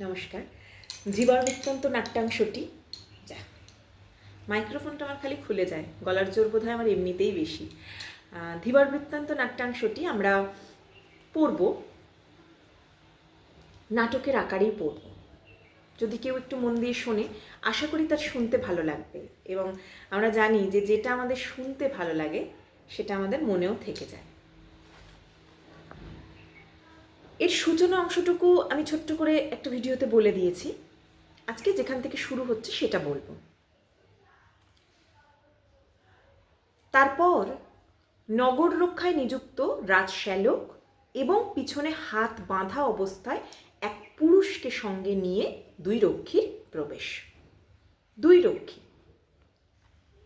নমস্কার। জীবন বৃত্তান্ত নাট্যাংশটি, যা। মাইক্রোফোনটা আমার খালি খুলে যায়, গলার জোর বোধ আমার এমনিতেই বেশি। ধীবর বৃত্তান্ত নাট্যাংশটি আমরা পড়ব, নাটকের আকারেই পড়ব। যদি কেউ একটু মন দিয়ে শোনে, আশা করি তার শুনতে ভালো লাগবে। এবং আমরা জানি যে যেটা আমাদের শুনতে ভালো লাগে, সেটা আমাদের মনেও থেকে যায়। এর সূচনা অংশটুকু আমি ছোট্ট করে একটা ভিডিওতে বলে দিয়েছি। আজকে যেখান থেকে শুরু হচ্ছে সেটা বলব। তারপর নগর রক্ষায় নিযুক্ত রাজশ্যালক এবং পিছনে হাত বাঁধা অবস্থায় এক পুরুষকে সঙ্গে নিয়ে দুই রক্ষীর প্রবেশ। দুই রক্ষী।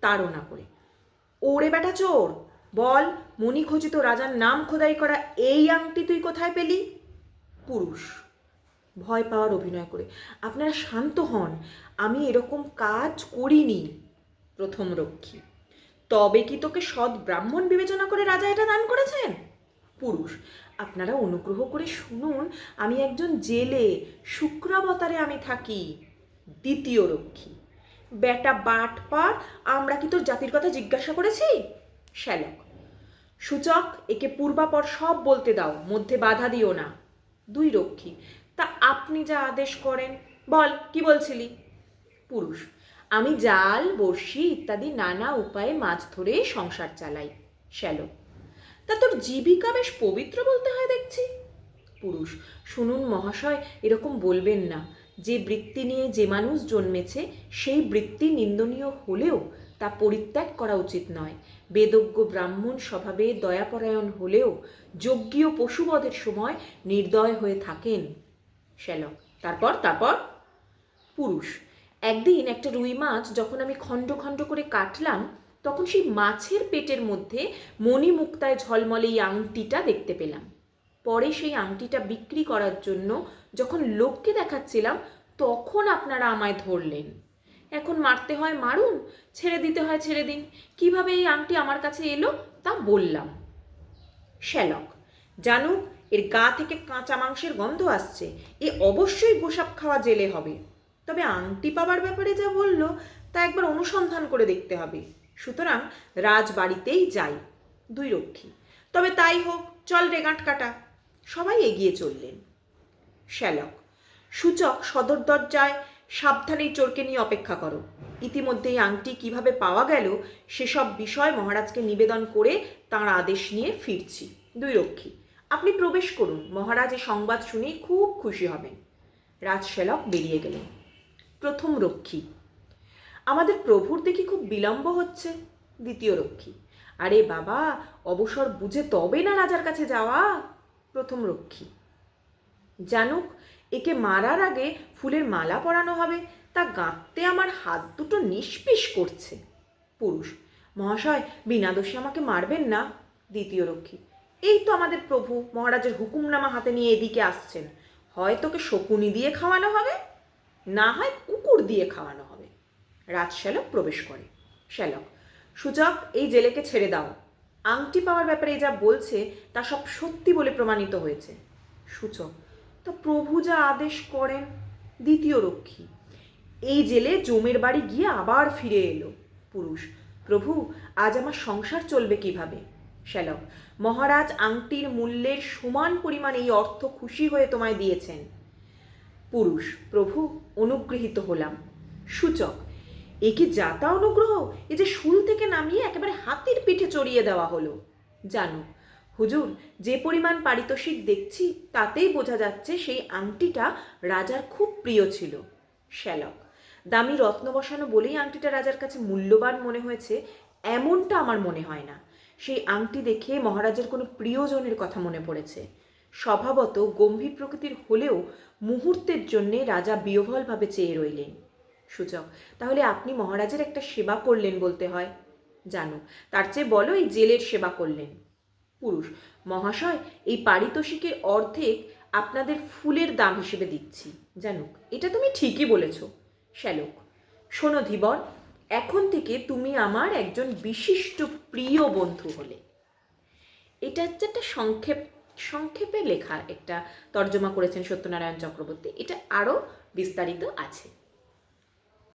তাড়না করে। ওরে বেটা চোর, বল মণিখচিত রাজার নাম খোদাই করা এই আংটি তুই কোথায় পেলি? পুরুষ। ভয় পাওয়ার অভিনয় করে। আপনারা শান্ত হন। আমি এরকম কাজ করিনি, প্রথম রক্ষী। তবে কি তোকে সৎ ব্রাহ্মণ বিবেচনা করে রাজা এটা দান করেছেন? পুরুষ। আপনারা অনুগ্রহ করে শুনুন, আমি একজন জেলে শুক্রাবতারে আমি থাকি, দ্বিতীয় রক্ষী। বেটা বাট পার, আমরা কি তোর জাতির কথা জিজ্ঞাসা করেছি? শ্যালক। সূচক, একে পূর্বাপর সব বলতে দাও, মধ্যে বাধা দিও না। দুই রক্ষী। তা আপনি যা আদেশ করেন, বল, কি বলছিলি? পুরুষ, আমি জাল, বড়শি ইত্যাদি নানা উপায়ে মাছ ধরে সংসার চালাই শ্যালক তা তোর জীবিকা বেশ পবিত্র বলতে হয় দেখছি। পুরুষ, শুনুন মহাশয়, এরকম বলবেন না। যে বৃত্তি নিয়ে যে মানুষ জন্মেছে, সেই বৃত্তি নিন্দনীয় হলেও তা পরিত্যাগ করা উচিত নয়। বেদজ্ঞ ব্রাহ্মণ স্বভাবে দয়াপরায়ণ হলেও যজ্ঞীয় পশুবধের সময় নির্দয় হয়ে থাকেন শ্যালক। তারপর তারপর? পুরুষ। একদিন একটা রুই মাছ যখন আমি খণ্ড খণ্ড করে কাটলাম, তখন সেই মাছের পেটের মধ্যে মণিমুক্তায় ঝলমলে এই আংটিটা দেখতে পেলাম। পরে সেই আংটিটা বিক্রি করার জন্য যখন লোককে দেখাচ্ছিলাম, তখন আপনারা আমায় ধরলেন। এখন মারতে হয় মারুন? ছেড়ে দিতে হয় ছেড়ে দিন। কীভাবে এই আংটি আমার কাছে এলো তা বললাম। শ্যালক, জানু, এর গা থেকে কাঁচা মাংসের গন্ধ আসছে। এ অবশ্যই গোসাপ খাওয়া জেলে হবে। তবে আংটি পাবার ব্যাপারে যা বলল, তা একবার অনুসন্ধান করে দেখতে হবে। সুতরাং রাজবাড়িতেই যাই। দুই রক্ষী, তবে তাই হোক, চল রে কাটা সবাই এগিয়ে চললেন। শ্যালক, সূচক সদর দরজায় সাবধানে চোরকে নিয়ে অপেক্ষা করো। ইতিমধ্যে এই আংটি কীভাবে পাওয়া গেল, সেসব বিষয় মহারাজকে নিবেদন করে তাঁর আদেশ নিয়ে ফিরছি। দুই রক্ষী, আপনি প্রবেশ করুন। মহারাজ এই সংবাদ শুনেই খুব খুশি হবেন। রাজশেলক বেরিয়ে গেলেন। প্রথম রক্ষী, আমাদের প্রভুর দেখি খুব বিলম্ব হচ্ছে। দ্বিতীয় রক্ষী, আরে বাবা, অবসর বুঝে তবে না রাজার কাছে যাওয়া। প্রথম রক্ষী, জানুক একে মারার আগে ফুলের মালা পরানো হবে। তা গাঁততে আমার হাত দুটো নিষ্পিস করছে। পুরুষ, মহাশয়, বিনা দোষে আমাকে মারবেন না। দ্বিতীয় রক্ষী, এই তো আমাদের প্রভু মহারাজের হুকুমনামা হাতে নিয়ে এদিকে আসছেন। হয় তোকে শকুনি দিয়ে খাওয়ানো হবে, না হয় কুকুর দিয়ে খাওয়ানো হবে। রাজশ্যালক প্রবেশ করে। শ্যালক, সূচক, এই জেলেকে ছেড়ে দাও। আংটি পাওয়ার ব্যাপারে যা বলছে তা সব সত্যি বলে প্রমাণিত হয়েছে। সূচক তা প্রভু যা আদেশ করেন, দ্বিতীয় রক্ষী। এই জেলে জমের বাড়ি গিয়ে আবার ফিরে এলো পুরুষ। প্রভু, আজ আমার সংসার চলবে কীভাবে? শ্যালক, মহারাজ আংটির মূল্যের সমান পরিমাণ এই অর্থ খুশি হয়ে তোমায় দিয়েছেন। পুরুষ, প্রভু, অনুগৃহীত হলাম। সূচক, এ কি যাতা অনুগ্রহ? এ যে শুল থেকে নামিয়ে একেবারে হাতির পিঠে চড়িয়ে দেওয়া হলো। জানো হুজুর, যে পরিমাণ পারিতোষিক দেখছি, তাতেই বোঝা যাচ্ছে সেই আংটিটা রাজার খুব প্রিয় ছিল। শ্যালক। দামি রত্ন বসানো বলেই আংটিটা রাজার কাছে মূল্যবান মনে হয়েছে, এমনটা আমার মনে হয় না। সেই আংটি দেখে মহারাজের কোনো প্রিয়জনের কথা মনে পড়েছে। স্বভাবত গম্ভীর প্রকৃতির হলেও মুহূর্তের জন্যে রাজা বিহ্বলভাবে চেয়ে রইলেন। সূচক, তাহলে আপনি মহারাজের একটা সেবা করলেন বলতে হয়। জানো, তার চেয়ে বলো এই জেলের সেবা করলেন। পুরুষ। মহাশয়, এই পারিতোষিকের অর্ধেক আপনাদের ফুলের দাম হিসেবে দিচ্ছি। জানুক, এটা তুমি ঠিকই বলেছ, শ্যালক। শোনো ধীবর, এখন থেকে তুমি আমার একজন বিশিষ্ট প্রিয় বন্ধু হলে। এটা হচ্ছে একটা সংক্ষেপ, সংক্ষেপে লেখা একটা তর্জমা করেছেন সত্যনারায়ণ চক্রবর্তী। এটা আরও বিস্তারিত আছে।